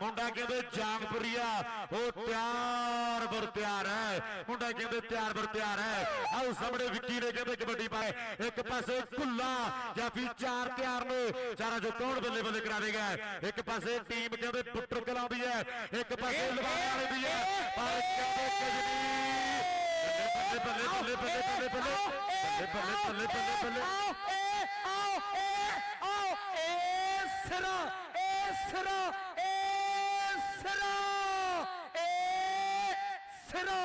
ਮੁੰਡਾ ਕਹਿੰਦੇ ਜਾਂਗਪੁਰੀਆ ਉਹ ਤਿਆਰ ਬਰ ਤਿਆਰ ਹੈ। ਮੁੰਡਾ ਕਹਿੰਦੇ ਤਿਆਰ ਬਰ ਤਿਆਰ ਹੈ। ਆਓ ਸਾਹਮਣੇ ਵਿੱਕੀ ਨੇ ਕਹਿੰਦੇ ਕਬੱਡੀ ਪਾਏ। ਇੱਕ ਪਾਸੇ ਕੁੱਲਾ ਜਾਫੀ ਚਾਰ ਤਿਆਰ ਨੇ। ਚਾਰਾਂ ਜੋ ਕੌਣ ਬੱਲੇ ਬੱਲੇ ਕਰਾਵੇਗਾ ਇੱਕ ਪਾਸੇ ਟੀਮ ਕਹਿੰਦੇ ਪੁੱਟਰ ਕਲਾਂ ਦੀ ਹੈ। ਇੱਕ ਪਾਸੇ ਲਵਾਣੇ ਵਾਲੇ ਦੀ ਹੈ। ਪਰ ਕਹਿੰਦੇ ਕਜਨੀ ਬੱਲੇ ਬੱਲੇ ਬੱਲੇ ਬੱਲੇ ਬੱਲੇ ਬੱਲੇ ਬੱਲੇ ਬੱਲੇ ਬੱਲੇ ਬੱਲੇ ਆਓ ਏ ਆਓ ਏ ਆਓ ਏ ਸਿਰਾ। ਏ ਸਿਰਾ ਏ ਸਿਰਾ ਏ ਸਿਰਾ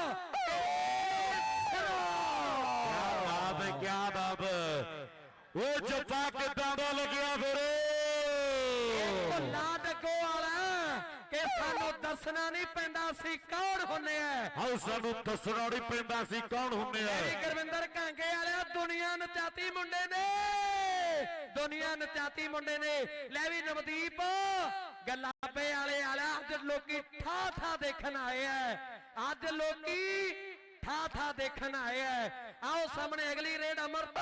ਏ ਸਿਰਾ ਬਾਬ ਕਿਆ ਬਾਬ ਉਹ ਜੱਫਾ ਕਿੱਦਾਂ ਦਾ ਲੱਗਿਆ ਫਿਰ ਭੁੱਲਾ ਡੱਗੋ ਵਾਲਾ ਕਿ ਸਾਨੂੰ ਦੱਸਣਾ ਨਹੀਂ ਪੈਂਦਾ ਸੀ ਕੌਣ ਹੁੰਨੇ ਆ ਹਾਉ ਸਾਨੂੰ ਦੱਸਣਾ ਨਹੀਂ ਪੈਂਦਾ ਸੀ ਕੌਣ ਮੇਰੀ ਆ ਗੁਰਵਿੰਦਰ ਕਾਂਗੇ ਵਾਲਿਆ ਦੁਨੀਆ ਨਚਾਤੀ ਮੁੰਡੇ ਨੇ ਦੁਨੀਆ ਨਚਾਤੀ ਮੁੰਡੇ ਨੇ। ਲੈ ਵੀ ਨਵਦੀਪ ਗੱਲਾਪੇ ਵਾਲੇ ਵਾਲਾ ਅੱਜ ਲੋਕੀ ਠਾ ਠਾ ਦੇਖਣ ਆਏ ਆ ਅੱਜ ਲੋਕੀ ਠਾ ਠਾ ਦੇਖਣ ਆਏ ਆ ਆਓ ਸਾਹਮਣੇ ਅਗਲੀ ਰੇਡ ਅਮਰਤ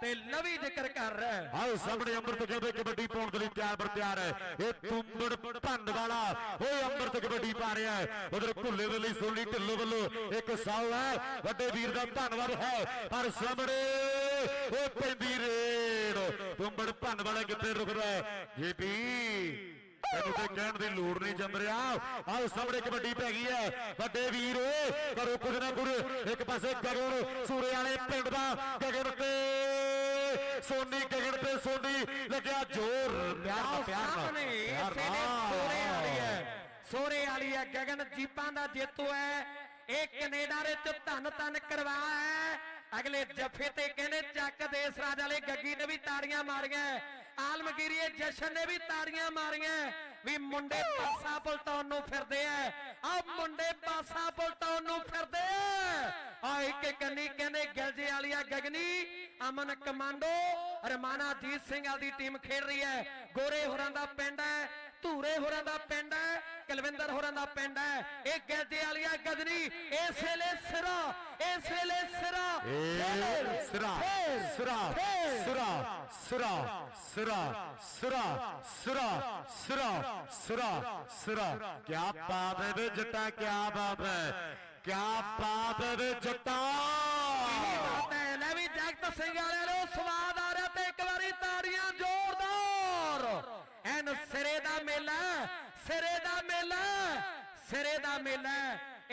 ਤੇ ਲਵੀ ਜ਼ਿਕਰ ਕਰ ਰਿਹਾ ਹੈ। ਸਾਹਮਣੇ ਅੰਮ੍ਰਿਤ ਕਹਿੰਦੇ ਕਬੱਡੀ ਪਾਉਣ ਦੇ ਲਈ ਤਿਆਰ ਬਰ ਤਿਆਰ ਹੈ। ਇਹ ਤੁੰਬੜ ਭੰਨ ਵਾਲਾ, ਓਏ ਅੰਮ੍ਰਿਤ ਕਬੱਡੀ ਪਾ ਰਿਹਾ ਹੈ। ਉਧਰ ਭੁੱਲੇ ਦੇ ਲਈ ਸੋਨੀ ਢਿੱਲੋਂ ਵੱਲੋਂ ਇੱਕ ਸਾਲ ਹੈ। ਵੱਡੇ ਵੀਰ ਦਾ ਧੰਨਵਾਦ ਹੈ। ਪਰ ਸਾਹਮਣੇ ਉਹ ਪੈਂਦੀ ਰੇਡ। ਤੁੰਬੜ ਭੰਨ ਵਾਲਾ ਕਿੱਥੇ ਰੁਕਦਾ ਜੀਪੀ ਤੈਨੂੰ ਤੇ ਕਹਿਣ ਦੀ ਲੋੜ ਨਹੀਂ ਜੰਮ ਰਿਹਾ। ਆਹ ਸਾਹਮਣੇ ਕਬੱਡੀ ਪੈ ਗਈ ਹੈ। ਵੱਡੇ ਵੀਰ ਕਰੋ ਕੁਝ ਨਾ ਕੁਝ ਇੱਕ ਪਾਸੇ ਗਗਨ ਸੂਰੇ ਵਾਲੇ ਪਿੰਡ ਦਾ ਗਗਨ ਤੇ ਸੋਨੀ ਗਗਨ ਤੇ ਸੋਨੀ ਲੱਗਿਆ ਜ਼ੋਰ ਪਿਆਰ ਪਿਆਰ ਸਾਹਮਣੇ ਇਸੇ ਦੇ। ਸੋਰੇ ਵਾਲੀ ਹੈ। ਸੋਰੇ ਵਾਲੀ ਹੈ। ਗਗਨ ਜੀਪਾਂ ਦਾ ਜੇਤੂ ਹੈ। ਇਹ ਕੈਨੇਡਾ ਦੇ ਚ ਧੰਨ ਧੰਨ ਕਰਵਾ ਹੈ। ਅਗਲੇ ਜੱਫੇ ਤੇ ਕਹਿੰਦੇ ਚੱਕ ਦੇਸ ਰਾਜ ਵਾਲੇ ਗੱਗੀ ਨੇ ਵੀ ਤਾੜੀਆਂ ਮਾਰੀਆਂ। ਆਲਮਗੀਰੀਏ ਜਸ਼ਨ ਨੇ ਵੀ ਤਾੜੀਆਂ ਮਾਰੀਆਂ। ਵੀ ਮੁੰਡੇ ਪਾਸਾ ਪਲਟਾਉਣ ਨੂੰ ਫਿਰਦੇ ਆ। ਆ ਮੁੰਡੇ ਪਾਸਾ ਪਲਟਾਉਣ ਨੂੰ ਫਿਰਦੇ ਆ। ਆ ਇੱਕ ਕੰਨੀ ਕਹਿੰਦੇ ਗਿਲਜੇ ਵਾਲੀਆ ਗਗਨੀ, ਅਮਨ ਕਮਾਂਡੋ, ਰਮਾਨਾ ਜੀਤ ਸਿੰਘ ਵਾਲੀ ਦੀ ਟੀਮ ਖੇਡ ਰਹੀ ਹੈ। ਗੋਰੇ ਹੋਰਾਂ ਦਾ ਪਿੰਡ ਹੈ, ਧੂਰੇ ਹੋਰਾਂ ਦਾ ਪਿੰਡ ਹੈ। ਕੁਲਵਿੰਦਰ ਹੋਰਾਂ ਦਾ ਪਿੰਡ ਹੈ। ਇਹ ਗਿਲਜੇ ਵਾਲੀਆ ਗਗਨੀ ਇਸ ਵੇਲੇ ਸਿਰਾ ਇਸ ਵੇਲੇ ਸਿਰਾ। ਸਿਰਾ ਸਿਰਾ ਸਿਰਾ ਸਿਰਾ ਸਿਰਾ ਸਿਰਾ ਸਿਰਾ ਸਿਰਾ ਸਿਰਾ ਸਿਰਾ। ਕੀ ਬਾਤ ਹੈ ਵੇ ਜੱਟਾ ਕੀ ਬਾਤ ਹੈ। ਕੀ ਬਾਤ ਹੈ ਵੇ ਜੱਟਾ। ਲੈ ਵੀ ਜਗਤ ਸਿੰਘ ਵਾਲਿਆਂ ਨੂੰ ਸਵਾਦ ਆ ਰਿਹਾ ਤੇ ਇੱਕ ਵਾਰੀ ਤਾੜੀਆਂ ਜ਼ੋਰਦਾਰ ਐਨ ਸਿਰੇ ਦਾ ਮੇਲਾ ਸਿਰੇ ਦਾ ਮੇਲਾ ਸਿਰੇ ਦਾ ਮੇਲਾ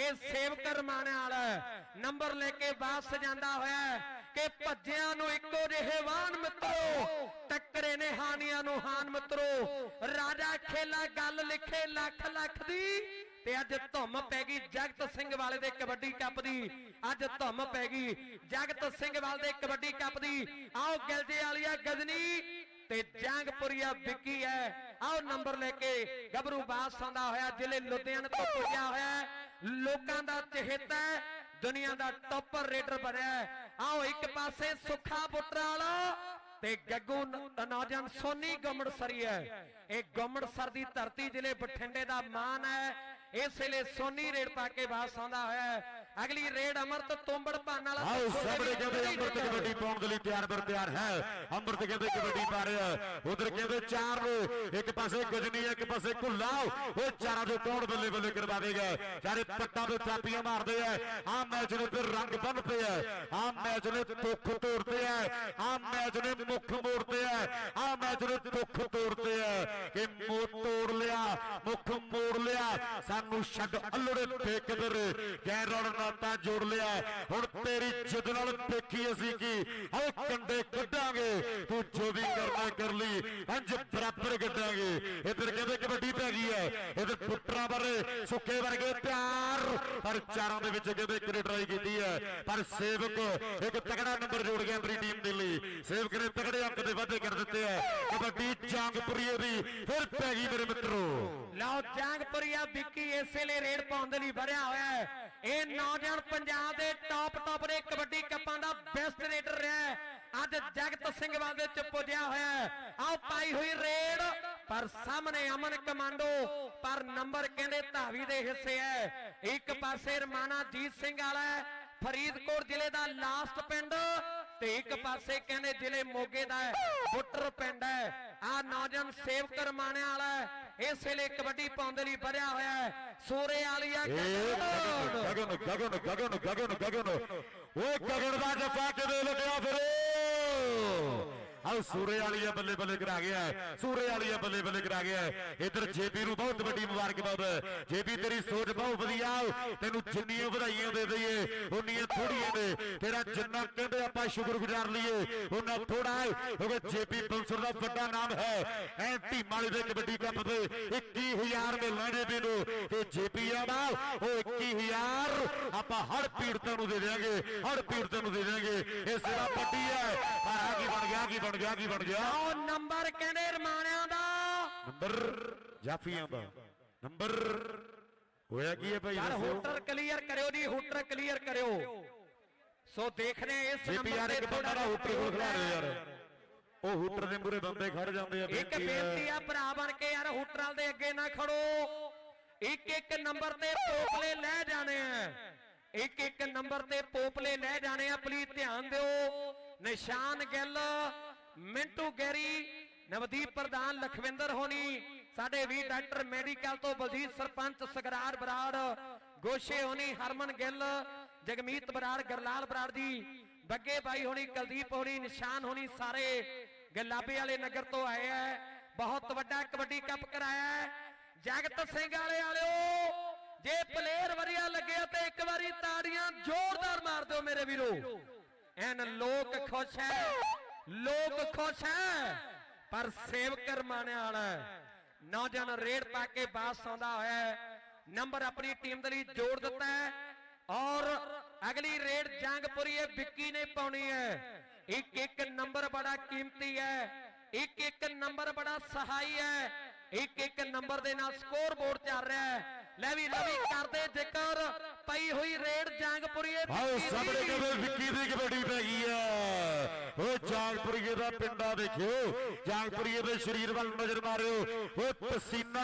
ਇਹ ਸੇਵਕ ਰਮਾਣੇ ਵਾਲਾ ਨੰਬਰ ਲੈ ਕੇ ਵਾਪਸ ਜਾਂਦਾ ਹੋਇਆ ਕਿ ਭੱਜਿਆਂ ਨੂੰ ਇੱਕੋ ਜਿਹੇ ਵਾਹਨ ਮਿੱਤਰੋ ਟੱਕਰੇ ਨੇ ਹਾਨੀਆਂ ਨੂੰ ਹਾਨ ਮਿੱਤਰੋ। ਰਾਜਾ ਖੇਲਾ ਗੱਲ ਲਿਖੇ ਲੱਖ ਲੱਖ ਦੀ ਤੇ ਅੱਜ ਧੁੰਮ ਪੈ ਗਈ ਜਗਤ ਸਿੰਘ ਵਾਲੇ ਦੇ ਕਬੱਡੀ ਕੱਪ ਦੀ। ਅੱਜ ਧੁੰਮ ਪੈ ਗਈ ਜਗਤ ਸਿੰਘ ਵਾਲੇ ਦੇ ਕਬੱਡੀ ਕੱਪ ਦੀ। ਆਓ ਗਿਲਜੇ ਵਾਲੀਆ ਗਜਨੀ ਤੇ ਜੰਗਪੁਰੀਆ ਵਿੱਕੀ ਹੈ। ਆਓ ਨੰਬਰ ਲੈ ਕੇ ਗੱਭਰੂ ਬਾਸ ਆਉਂਦਾ ਹੋਇਆ ਜ਼ਿਲ੍ਹੇ ਲੁਧਿਆਣਾ ਤੋਂ ਪੁੱਜਿਆ ਹੋਇਆ। ਲੋਕਾਂ ਦਾ ਚਹੇਤਾ ਹੈ, ਦੁਨੀਆ ਦਾ ਟੌਪਰ ਰੇਡਰ ਬਣਿਆ। ਆਓ ਇੱਕ ਪਾਸੇ ਸੁੱਖਾ ਬੁੱਟਰ ਵਾਲਾ ਤੇ ਗੱਗੂ ਨੌਜਵਾਨ ਸੋਨੀ ਗੁੰਮੜਸਰੀ ਹੈ ਇਹ ਗੁੰਮੜਸਰ ਦੀ ਧਰਤੀ ਜ਼ਿਲ੍ਹੇ ਬਠਿੰਡੇ ਦਾ ਮਾਨ ਹੈ ਇਸ ਵੇਲੇ ਸੋਨੀ ਰੇਡ ਪਾ ਕੇ ਵਾਪਸ ਆਉਂਦਾ ਹੋਇਆ ਹੈ। ਅਗਲੀ ਰੇਡ ਅਮਰਤ ਤੋਂਬੜ ਭਾਨ ਵਾਲਾ ਆਓ ਸਾਹਮਣੇ ਕਹਿੰਦੇ ਅੰਮ੍ਰਿਤ ਕਬੱਡੀ ਦੇ ਲਈ ਤਿਆਰ ਬਰ ਤਿਆਰ ਹੈ। ਅੰਮ੍ਰਿਤ ਕਹਿੰਦੇ ਕਬੱਡੀ ਪਾ ਰਿਹਾ ਉਧਰ ਕਹਿੰਦੇ ਚਾਰ ਨੂੰ, ਇੱਕ ਪਾਸੇ ਗਜਨੀ, ਇੱਕ ਪਾਸੇ ਕੁੱਲਾ, ਉਹ ਚਾਰਾਂ ਦੇ ਕੌਣ ਬੱਲੇ ਬੱਲੇ ਕਰਵਾ ਕਰਵਾਵੇਗਾ ਚਾਰੇ ਪੱਟਾਂ ਦੇ ਚਾਪੀਆਂ ਮਾਰਦੇ ਆ। ਆ ਮੈਚ ਨੇ ਤੇ ਰੰਗ ਬੰਨਦੇ ਆ। ਆ ਮੈਚ ਨੇ ਤੁੱਖ ਤੋੜਦੇ ਆ। ਆ ਮੈਚ ਨੇ ਮੁੱਖ ਮੋੜਦੇ ਆ। ਆ ਮੈਚ ਨੇ ਤੋੜਦੇ ਆ ਕਿ ਮੂੰਹ ਤੋੜ ਲਿਆ, ਮੁੱਖ ਮੋੜ ਲਿਆ, ਸਾਨੂੰ ਛੱਡ ਅਲੜੇ ਠੇਕਦਰ ਗੈਰੋੜ ਨਾਤਾ ਜੋੜ ਲਿਆ। ਹੁਣ ਤੇਰੀ ਜਿੱਦ ਨਾਲ ਦੇਖੀ ਅਸੀਂ ਕੀ? ਹਏ ਕੰਡੇ ਕੱਢਾਂਗੇ। ਤੂੰ ਜੋ ਵੀ ਕਰਨਾ ਕਰ ਲਈ। ਅੰਜ ਬਰਾਬਰ ਕੱਢਾਂਗੇ। ਇਧਰ ਕਹਿੰਦੇ ਕਬੱਡੀ ਪੈ ਗਈ ਹੈ। ਇਧਰ ਪੁੱਟਰਾਂ ਬਾਰੇ ਸੁੱਕੇ ਵਰਗੇ ਪਿਆਰ। ਪਰ ਚਾਰਾਂ ਦੇ ਵਿੱਚ ਕਹਿੰਦੇ ਇੱਕ ਟਰਾਈ ਕੀਤੀ ਹੈ। ਪਰ ਸੇਵਕ ਇੱਕ ਤਕੜਾ ਨੰਬਰ ਜੋੜ ਗਿਆ ਆਪਣੀ ਟੀਮ ਦੇ ਲਈ। ਸੇਵਕ ਨੇ ਤਕੜੇ ਅੰਕ ਦੇ ਵਾਧੇ ਕਰ ਦਿੱਤੇ ਹੈ। ਕਬੱਡੀ ਜੰਗਪੁਰੀਏ ਦੀ? ਫਿਰ ਪੈ ਗਈ ਮੇਰੇ ਮਿੱਤਰੋ। ਲਓ ਜੰਗਪੁਰੀਆ ਵਿੱਕੀ ਇਸੇ ਲਈ ਰੇਡ ਪਾਉਣ ਦੇ ਲਈ ਭਰਿਆ ਹੋਇਆ ਹੈ। ਇਹ ਨੌਜਵਾਨ ਪੰਜਾਬ ਦੇ ਟੌਪ ਟੌਪ ਦੇ ਕਬੱਡੀ ਕੱਪਾਂ ਦਾ ਬੈਸਟ ਰੇਡਰ ਰਿਹਾ ਹੈ। ਅੱਜ ਜਗਤ ਸਿੰਘ ਵਾਦੇ ਚ ਪੁੱਜਿਆ ਹੋਇਆ ਹੈ। ਪਾਈ ਹੋਈ ਰੇਡ, ਪਰ ਸਾਹਮਣੇ ਅਮਨ ਕਮਾਂਡੋ, ਪਰ ਨੰਬਰ ਕਹਿੰਦੇ ਧਾਵੀ ਦੇ ਹਿੱਸੇ ਹੈ। ਇੱਕ ਪਾਸੇ ਰਮਾਨਾ ਜੀਤ ਸਿੰਘ ਵਾਲਾ ਫਰੀਦਕੋਟ ਜ਼ਿਲ੍ਹੇ ਦਾ ਲਾਸਟ ਪਿੰਡ ਤੇ ਇੱਕ ਪਾਸੇ ਕਹਿੰਦੇ ਜ਼ਿਲ੍ਹੇ ਮੋਗੇ ਦਾ ਬੁੱਟਰ ਪਿੰਡ ਹੈ। ਆ ਨੌਜਵਾਨ ਸੇਵਕ ਰਮਾਣੇ ਵਾਲਾ ਇਸ ਵੇਲੇ ਕਬੱਡੀ ਪਾਉਣ ਦੇ ਲਈ ਵਧਿਆ ਹੋਇਆ ਹੈ। ਸੂਰੇ ਵਾਲੀਆ ਗਗਨ ਗਗਨ ਗਗਨ ਗਗਨ ਗਗਨ ਉਹ ਗਗਨ ਦਾ ਜੱਫਾ ਕਿਵੇਂ ਲੱਗਿਆ ਫਿਰ? ਆਹ ਸੂਰੇ ਵਾਲੀਆ ਬੱਲੇ ਬੱਲੇ ਕਰਾ ਗਿਆ ਹੈ। ਸੂਰੇ ਵਾਲੀਆ ਬੱਲੇ ਬੱਲੇ ਕਰਾ ਗਿਆ ਹੈ। ਇੱਧਰ ਜੇਬੀ ਨੂੰ ਬਹੁਤ ਵੱਡੀ ਮੁਬਾਰਕਬਾਦ ਜੇਬੀ, ਤੇਰੀ ਸੋਚ ਬਹੁਤ ਵਧੀਆ ਤੈਨੂੰ ਜਿੰਨੀਆਂ ਵਧਾਈਆਂ ਦੇ ਦਈਏ, ਉਨੀਆਂ ਥੋੜੀਆਂ ਨੇ। ਤੇਰਾ ਜਿੰਨਾ ਕਹਿੰਦੇ ਆਪਾਂ ਸ਼ੁਕਰਗੁਜ਼ਾਰ ਲਈਏ ਉਹਨਾਂ ਥੋੜਾ ਕਿਉਂਕਿ ਜੇਬੀ ਬੰਸਰ ਦਾ ਵੱਡਾ ਨਾਮ ਹੈ। ਐ ਟੀਮ ਵਾਲੇ ਦੇ ਕਬੱਡੀ ਕੱਪ ਦੇ 21000 ਮਿਲਣਾ ਜੇਬੀ ਨੂੰ। ਤੇ ਜੇਪੀ ਆ ਨਾ ਉਹ 21000 ਆਪਾਂ ਹੜ ਪੀੜਤਾਂ ਨੂੰ ਦੇ ਦੇਵਾਂਗੇ ਹੜ ਪੀੜਤਾਂ ਨੂੰ ਦੇ ਦੇਵਾਂਗੇ ਇਹ ਸਿਰਾ ਪੱਟੀ ਹੈ। ਪਰ ਆ ਕੀ ਬਣ ਗਿਆ ਕੀ ਬਣ ਗਿਆ ਕੀ ਬਣ ਗਿਆ? ਉਹ ਨੰਬਰ ਕਹਿੰਦੇ ਰਮਾਣਿਆਂ ਦਾ। ਨੰਬਰ ਜਾਫੀਆਂ ਦਾ। ਨੰਬਰ ਹੋਇਆ ਕੀ ਹੈ ਭਾਈ ਯਾਰ ਹੂਟਰ ਕਲੀਅਰ ਕਰਿਓ ਜੀ ਹੂਟਰ ਕਲੀਅਰ ਕਰਿਓ। ਸੋ ਦੇਖਦੇ ਹਾਂ ਇਸ ਨੰਬਰ ਯਾਰ ਤੇ ਇੱਕ ਬੰਦਾ ਥੋੜਾ ਨਾ ਹੂਟਰ ਕੋਲ ਖੜਾ ਰਿਹਾ ਯਾਰ। ਉਹ ਹੂਟਰ ਦੇ ਮੂਰੇ ਬੰਦੇ ਖੜ ਜਾਂਦੇ ਆ ਇੱਕ ਬੇਨਤੀ ਆ। ਭਰਾ ਬਣ ਕੇ ਯਾਰ ਹੂਟਰਾਂ ਦੇ ਅੱਗੇ ਨਾ ਖੜੋ। ਇੱਕ ਇੱਕ ਨੰਬਰ ਤੇ ਪੋਪਲੇ ਲੈ ਜਾਣੇ ਆ। ਇੱਕ ਇੱਕ ਨੰਬਰ ਤੇ ਪੋਪਲੇ ਲੈ ਜਾਣੇ ਆ ਪਲੀਜ਼ ਧਿਆਨ ਦਿਓ। ਨਿਸ਼ਾਨ ਗਿੱਲ ਮਿੰਟੂ ਗੈਰੀ, ਨਵਦੀਪ ਪ੍ਰਧਾਨ ਲਖਵਿੰਦਰ ਹੋਣੀ, ਸਾਡੇ ਵੀ ਡਾਕਟਰ ਮੈਡੀਕਲ ਤੋਂ ਬਲਜੀਤ ਸਰਪੰਚ ਸਗਰਾਰ ਬਰਾੜ, ਗੋਸ਼ੇ ਹੋਣੀ ਹਰਮਨ ਗਿੱਲ, ਜਗਮੀਤ ਬਰਾੜ, ਗਰਲਾਲ ਬਰਾੜ ਜੀ, ਬੱਗੇ ਬਾਈ ਹੋਣੀ, ਕੁਲਦੀਪ ਹੋਣੀ, ਨਿਸ਼ਾਨ ਹੋਣੀ ਸਾਰੇ ਗਲਾਬੇ ਵਾਲੇ ਨਗਰ ਤੋਂ ਆਏ ਐ ਬਹੁਤ ਵੱਡਾ ਕਬੱਡੀ ਕੱਪ ਕਰਾਇਆ ਜਗਤ ਸਿੰਘ ਵਾਲੇ ਵਾਲਿਓ, ਜੇ ਪਲੇਅਰ ਵਧੀਆ ਲੱਗਿਆ ਤੇ ਇੱਕ ਵਾਰੀ ਤਾੜੀਆਂ ਜ਼ੋਰਦਾਰ ਮਾਰ ਦਿਓ ਮੇਰੇ ਵੀਰੋ। ਐਨ ਲੋਕ ਖੁਸ਼ ਹੈ। ਲੋਕ ਖੁਸ਼ ਹੈ, ਪਰ ਸੇਵਕ ਰਮਾਣੇ ਵਾਲਾ ਨੌਜਵਾਨ ਰੇਡ ਪਾ ਕੇ ਬਾਸ ਆਉਂਦਾ ਹੋਇਆ ਨੰਬਰ ਆਪਣੀ ਟੀਮ ਦੇ ਲਈ ਜੋੜ ਦਿੱਤਾ ਹੈ ਔਰ ਅਗਲੀ ਰੇਡ ਜੰਗਪੁਰੀ ਇਹ ਵਿੱਕੀ ਨੇ ਪਾਉਣੀ ਹੈ। ਇੱਕ ਇੱਕ ਨੰਬਰ ਬੜਾ ਕੀਮਤੀ ਹੈ। ਇੱਕ ਇੱਕ ਨੰਬਰ ਬੜਾ ਸਹਾਈ ਹੈ। ਇੱਕ ਇੱਕ ਨੰਬਰ ਦੇ ਨਾਲ ਸਕੋਰ ਬੋਰਡ ਚੱਲ ਰਿਹਾ ਹੈ। ਲੈ ਵੀ ਲਵੀ ਕਰਦੇ ਜ਼ਿਕਰ। ਪਈ ਹੋਈ ਰੇਡ ਜੰਗਪੁਰੀ ਇਹ ਆਓ ਸਾਹਮਣੇ। ਕਹਿੰਦੇ ਵਿੱਕੀ ਦੀ ਕਬੱਡੀ ਪੈ ਗਈ ਹੈ ਉਹ ਜਾਗਪੁਰੀਏ ਦਾ ਪਿੰਡਾ ਦੇਖਿਓ। ਜਾਗਪੁਰੀਏ ਦੇ ਸਰੀਰ ਵੱਲ ਨਜ਼ਰ ਮਾਰਿਓ। ਉਹ ਪਸੀਨਾ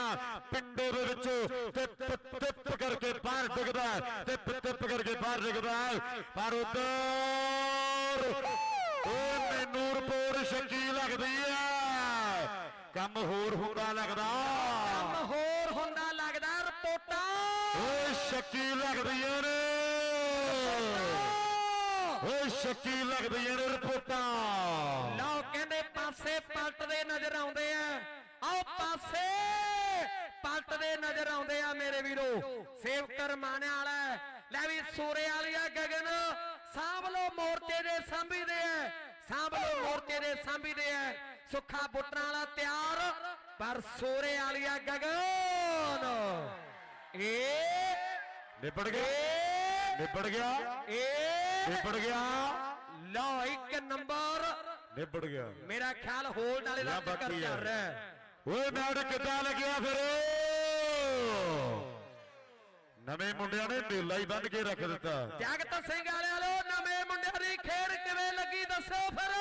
ਪਿੰਡੇ ਦੇ ਵਿੱਚ ਟਿਪ ਟਿਪ ਕਰਕੇ ਬਾਹਰ ਡਿੱਗਦਾ ਟਿਪ ਟਿਪ ਕਰਕੇ ਬਾਹਰ ਡਿੱਗਦਾ। ਪਰ ਉਧਰ ਉਹ ਮੈਨੂੰ ਰਿਪੋਰਟ ਸ਼ੱਕੀ ਲੱਗਦੀ ਹੈ ਕੰਮ ਹੋਰ ਹੁੰਦਾ ਲੱਗਦਾ। ਕੰਮ ਹੋਰ ਹੁੰਦਾ ਲੱਗਦਾ ਰਿਪੋਰਟਾਂ ਓਏ ਸ਼ੱਕੀ ਲੱਗਦੀਆਂ ਨੇ। ਓਏ ਸ਼ੱਕੀ ਲੱਗਦੀਆਂ ਨੇ ਰਿਪੋਰਟਾਂ। ਲਓ ਕਹਿੰਦੇ ਪਾਸੇ ਪਲਟਦੇ ਨਜ਼ਰ ਆਉਂਦੇ ਆ। ਆਓ ਪਾਸੇ ਪਲਟਦੇ ਨਜ਼ਰ ਆਉਂਦੇ ਆ ਮੇਰੇ ਵੀਰੋ। ਸੇਵਕ ਰਮਾਣੇ ਵਾਲਾ ਲੈ ਵੀ ਸੂਰੇ ਵਾਲੀਆ ਗਗਨ। ਸਾਂਭ ਲੋ ਮੋਰਚੇ ਦੇ ਸਾਂਭੀਦੇ ਐ ਸਾਂਭ ਲੋ ਮੋਰਚੇ ਦੇ ਸਾਂਭੀਦੇ ਐ ਸੁੱਖਾ ਬੁੱਟਰਾਂ ਵਾਲਾ ਤਿਆਰ, ਪਰ ਸੂਰੇ ਵਾਲੀਆ ਗਗਨ। ਏ ਨਿਬੜ ਗਿਆ ਏ ਨਿਬੜ ਗਿਆ ਏ ਨਿਬੜ ਗਿਆ ਲਓ ਇੱਕ ਨੰਬਰ ਨਿਬੜ ਗਿਆ ਮੇਰਾ ਖਿਆਲ ਹੋਲਡ ਵਾਲੇ ਦਾ ਯਾ ਚੱਕਰ ਬਾਕੀ ਚੱਲ ਹੈ। ਰਿਹਾ ਹੈ ਓਏ ਮੈਚ ਕਿੱਦਾਂ ਲੱਗਿਆ ਫਿਰ ਨਵੇਂ ਮੁੰਡਿਆਂ ਨੇ ਢੇਲਾ ਹੀ ਬੰਨ ਕੇ ਰੱਖ ਦਿੱਤਾ ਜਗਤ ਸਿੰਘ ਵਾਲੇ ਵਾਲੋ ਨਵੇਂ ਮੁੰਡਿਆਂ ਦੀ ਖੇਡ ਕਿਵੇਂ ਲੱਗੀ ਦੱਸੋ ਫਿਰ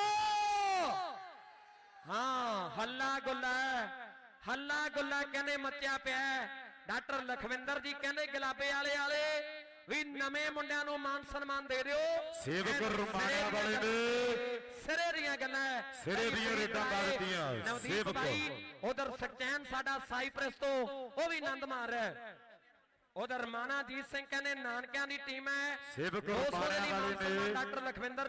ਹਾਂ ਹੱਲਾ ਗੁੱਲਾ ਹੈ। ਹੱਲਾ ਗੁੱਲਾ ਕਹਿੰਦੇ ਮੱਚਿਆ ਪਿਆ ਹੈ। ਡਾਕਟਰ ਲਖਵਿੰਦਰ ਜੀ ਕਹਿੰਦੇ ਗੁਲਾਬੇ ਵਾਲੇ ਵਾਲੇ ਵੀ ਨਵੇਂ ਮੁੰਡਿਆਂ ਨੂੰ ਮਾਨ ਸਨਮਾਨ ਦੇ ਦਿਓ ਸੇਵਕ ਸਿਰੇ ਵਾਲੇ ਨੇ ਸਿਰੇ ਦੀਆਂ ਗੱਲਾਂ। ਸਿਰੇ ਦੀਆਂ ਦਿੱਤੀਆਂ। ਨਵਦੀਪ ਸੇਵਕ। ਉਧਰ ਸਚੈਨ ਸਾਡਾ ਸਾਈਪ੍ਰੈਸ ਤੋਂ ਉਹ ਵੀ ਆਨੰਦ ਮਾਰ ਰਿਹਾ ਹੈ ਉਧਰ ਮਾਨਾਜੀਤ ਸਿੰਘ ਕਹਿੰਦੇ ਨਾਨਕਿਆਂ ਦੀ ਟੀਮ ਹੈ ਸੇਵਕ ਰੁਮਾਣਿਆਂ ਵਾਲੇ ਨੇ। ਡਾਕਟਰ ਲਖਵਿੰਦਰ